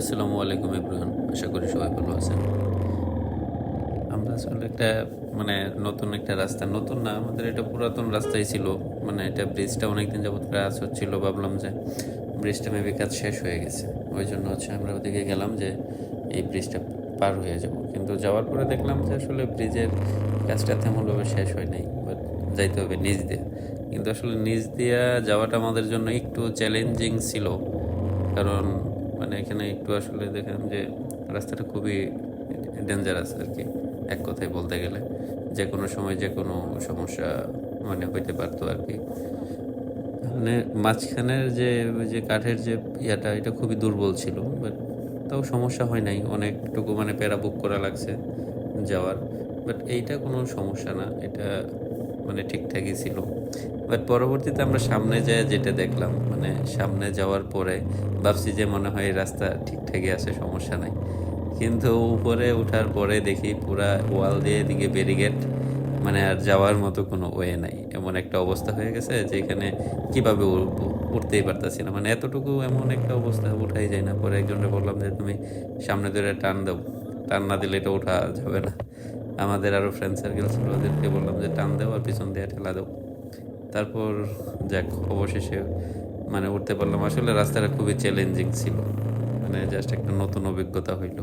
আসসালামু আলাইকুম ইব্রাহিম আশা করি সবাই ভালো আছেন। আমরা আসলে একটা মানে নতুন একটা রাস্তা, নতুন না, আমাদের এটা পুরাতন রাস্তাই ছিল। মানে এটা ব্রিজটা অনেকদিন যাবত কাজ হচ্ছিল ভাবলাম যে ব্রিজটা মেবি কাজ শেষ হয়ে গেছে। ওই জন্য হচ্ছে আমরা ওদিকে গেলাম যে এই ব্রিজটা পার হয়ে যাব। কিন্তু যাওয়ার পরে দেখলাম যে আসলে ব্রিজের কাজটা তেমনভাবে শেষ হয় নাই বাট যাইতে হবে নিজ দিয়ে। কিন্তু আসলে নিচ দিয়া যাওয়াটা আমাদের জন্য একটু চ্যালেঞ্জিং ছিল, কারণ মানে এখানে একটু আসলে দেখলাম যে রাস্তাটা খুবই ডেঞ্জারাস আর কি, এক কথায় বলতে গেলে। যে কোনো সময় যে কোনো সমস্যা মানে হইতে পারতো আর কি। মানে মাঝখানের যে যে কাঠের যে ইয়াটা, এটা খুবই দুর্বল ছিল বাট তাও সমস্যা হয় নাই। অনেকটুকু মানে প্যারা বুক করা লাগছে যাওয়ার বাট এইটা কোনো সমস্যা না। এটা মানে ঠিকঠাকই ছিল। বাট পরবর্তীতে আমরা সামনে যায় যেটা দেখলাম মানে সামনে যাওয়ার পরে ভাবছি যে মনে হয় রাস্তা ঠিকঠাকই আছে, সমস্যা নাই। কিন্তু উপরে ওঠার পরে দেখি পুরা ওয়াল দিয়ে এদিকে ব্যারিগেড মানে আর যাওয়ার মতো কোনো ওয়ে নাই। এমন একটা অবস্থা হয়ে গেছে যেখানে কীভাবে উঠতেই পারতাছি না। মানে এতটুকু এমন একটা অবস্থা উঠাই যায় না। পরে একজনকে বললাম যে, তুমি সামনে ধরে টান দাও। টান না দিলে এটা ওঠা যাবে না। আমাদের আরও ফ্রেন্ড সার্কেল ছিল, ওদেরকে বললাম যে টান দেও আর পিছন দিয়ে ঠেলা দেও। তারপর যাক, অবশেষে মানে উঠতে পারলাম। আসলে রাস্তাটা খুবই চ্যালেঞ্জিং ছিল। মানে জাস্ট একটা নতুন অভিজ্ঞতা হইল।